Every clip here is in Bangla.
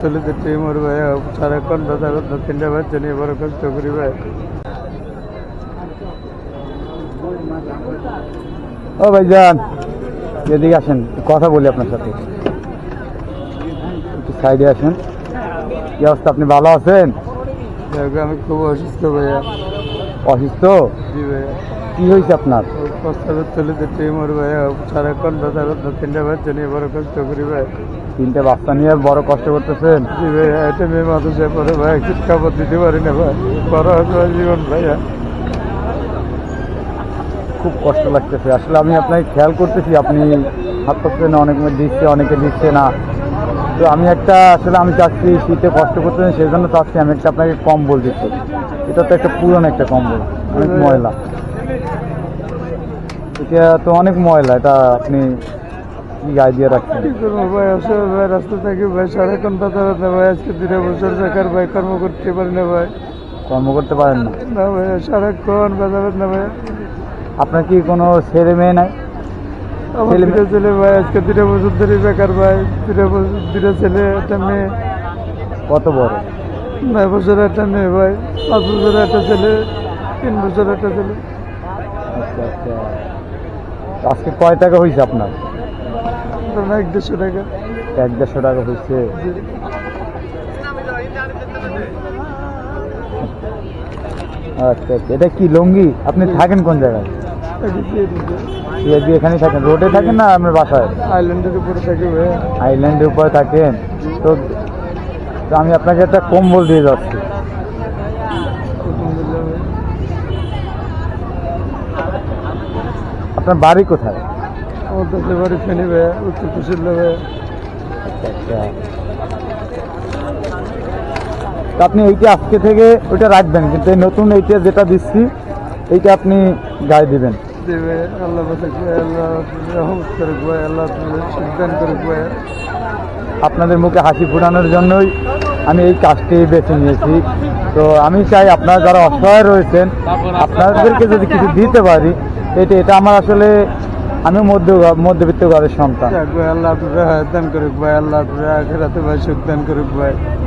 চলিতে টিমর ভাই সারাক্ষণ দাদা কথা তিনটা বাচ্চা নিয়ে বড় কষ্ট করি ভাই ও ভাইজান এদিকে আসেন কথা বলি আপনার সাথে। একটু সাইডে আসেন। কি অবস্থা আপনি ভালো আছেন? আমি খুব অসুস্থ ভাইয়া। অসুস্থ? কি হয়েছে আপনার? ভাই। সারাক্ষণ তিনটা বাচ্চা নিয়ে বড় কষ্ট করি ভাই। তিনটে বাচ্চা নিয়ে বড় কষ্ট করতেছেন? জি ভাইয়া এটা মেয়ে মাথা পরে ভাই কিছু দিতে পারি না ভাই। বড় জীবন ভাইয়া খুব কষ্ট লাগতেছে। আসলে আমি আপনাকে খেয়াল করতেছি আপনি হাত পাচ্ছেন অনেক দিচ্ছে অনেকে দিচ্ছে না। তো আমি একটা আসলে আমি চাচ্ছি শীতে কষ্ট করতেছেন সেই জন্য চাচ্ছি আমি একটা আপনাকে কম্বল দিচ্ছি এটা তো একটা পুরনো একটা কম্বল অনেক ময়লা। এটা তো অনেক ময়লা এটা আপনি কি গায়ে দিয়ে রাখছেন? কি করব ভাই আসলে ভাই রাস্তা থাকি ভাই ভাই আজকে বছর ভাই কর্ম করতে পারি না ভাই। কর্ম করতে পারেন না? না ভাই সারাক্ষণ বেদা না ভাই। আপনার কি কোনো ছেলে মেয়ে নাই? আমার ছেলে- দুটো ছেলে ভাই আজকে দুটা বছর ধরে বেকার ভাই দুটা বছর দুটা ছেলে একটা মেয়ে। কত বড়? নয় বছর একটা মেয়ে ভাই পাঁচ বছর একটা ছেলে তিন বছর একটা ছেলে। আচ্ছা আচ্ছা। আজকে কয় টাকা হয়েছে আপনার? এক দেড়শো টাকা। এক দেড়শো টাকা হয়েছে আচ্ছা আচ্ছা। এটা কি লুঙ্গি? আপনি থাকেন কোন জায়গায়? সিআইবি এখানেই থাকেন রোডে থাকেন না আপনার বাসায়? আইল্যান্ডের উপরে থাকি আইল্যান্ডের উপরে থাকেন। তো তো আমি আপনাকে একটা কম্বল দিয়ে যাচ্ছি। আপনার বাড়ি কোথায়? আমার দেশের বাড়ি ফেনি ভাই উত্তর কুশিল্লা ভাই আচ্ছা আচ্ছা। তো আপনি এইটা আজকে থেকে ওইটা রাখবেন কিন্তু এই নতুন এইটা যেটা দিচ্ছি এইটা আপনি গায়ে দিবেন। আল্লাহ বাসাক ভাই আল্লাহ রহমত করুক ভাই, আল্লাহ আপনাদের মুখে হাসি ফোটানোর জন্যই আমি এই কাজটি বেছে নিয়েছি। তো আমি চাই আপনারা যারা অসহায় রয়েছেন, আপনাদেরকে যদি কিছু দিতে পারি, এটা এটা আমার আসলে আমি মধ্য মধ্যবিত্ত ঘরের সন্তান।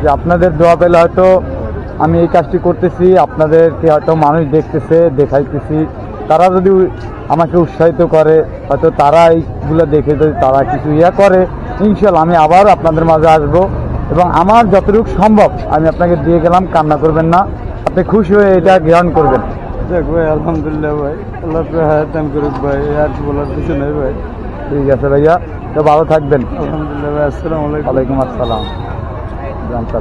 যে আপনাদের দোয়া পেলে হয়তো আমি এই কাজটি করতেছি, আপনাদেরকে হয়তো মানুষ দেখতেছে, দেখাইতেছি। তারা যদি আমাকে উৎসাহিত করে হয়তো তারা এইগুলো দেখে যদি তারা কিছু ইয়া করে ইনশাল্লাহ আমি আবার আপনাদের মাঝে আসব। এবং আমার যতটুকু সম্ভব আমি আপনাকে দিয়ে গেলাম কান্না করবেন না। আপনি খুশি হয়ে এটা গ্রহণ করবেন। দেখ ভাই আলহামদুলিল্লাহ ভাই। আল্লাহ আপনারা হায়াত দান করুক ভাই আর বলার কিছু নেই ভাই। ঠিক আছে ভাইয়া তো ভালো থাকবেন। আলহামদুলিল্লাহ ভাই আসসালামু আলাইকুম। ওয়ালাইকুম আসসালাম। জানতে